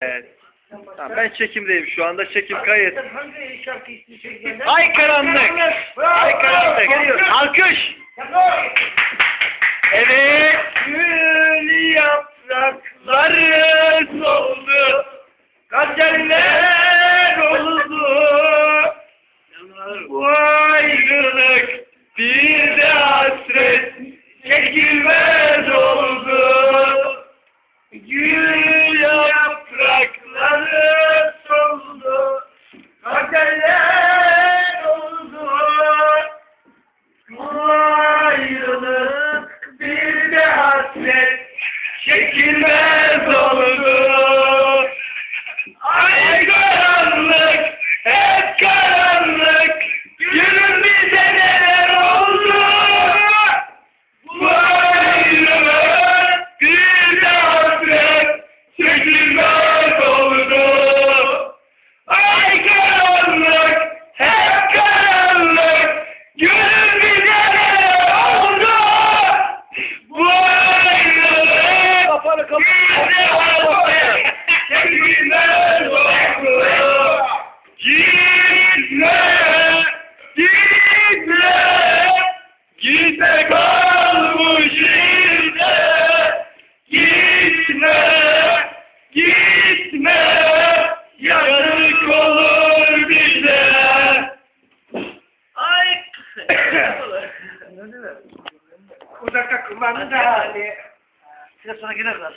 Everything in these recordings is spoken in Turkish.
Evet. Tamam, ben çekimdeyim şu anda. Çekim kayıt. Ay karanlık. Ay karanlık. Alkış. Evet. Gül yaprakları soldu. Kaderler oldu. Bu ayrılık bir de hasret hasret çekilmez oldu. Uzakta kumanda hali. Biraz sonra gelir lan.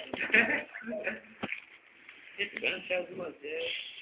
Ben şey yapmaz ya.